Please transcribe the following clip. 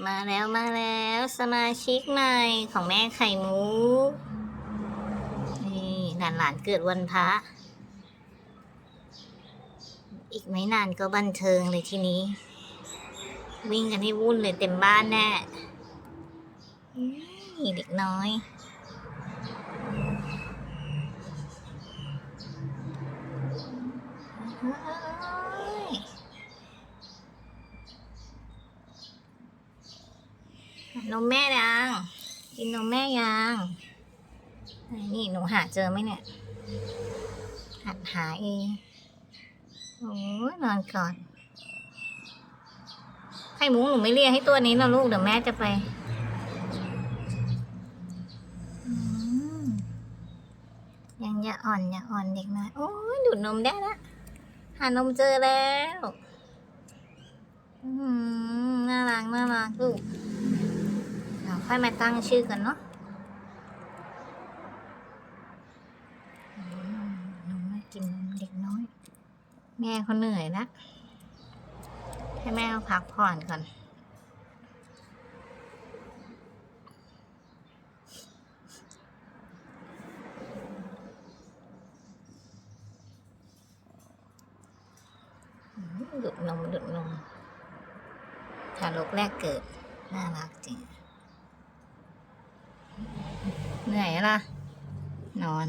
มาแล้วมาแล้วสมาชิกใหม่ของแม่ไข่มุกนี่หลานหลานๆเกิดวันพระ อีกไม่นานก็บันเทิงเลยทีนี้ วิ่งกันให้วุ่นเลยเต็มบ้านแน่นี่เด็กน้อย นมแม่ยัง กินนมแม่ยังนี่หนูหาเจอไหมเนี่ย หัดหาเองโอ้ยนอนก่อนไข่มุกหนูไม่เรียกให้ตัวนี้นะลูกเดี๋ยวแม่จะไปยังอย่าอ่อนอย่าอ่อนเด็กน้อยโอ้ยดูดนมได้ละหานมเจอแล้วอืมน่ารักน่ารักลูก ค่อยมาตั้งชื่อกันเนาะนมม่กินนมเด็กน้อย แม่เขาเหนื่อยแล้วให้แม่เขาพักผ่อนก่อนดูดนมดูดนมทารกแรกเกิด น่ารักจริง เห นื่อยล่ะ นอน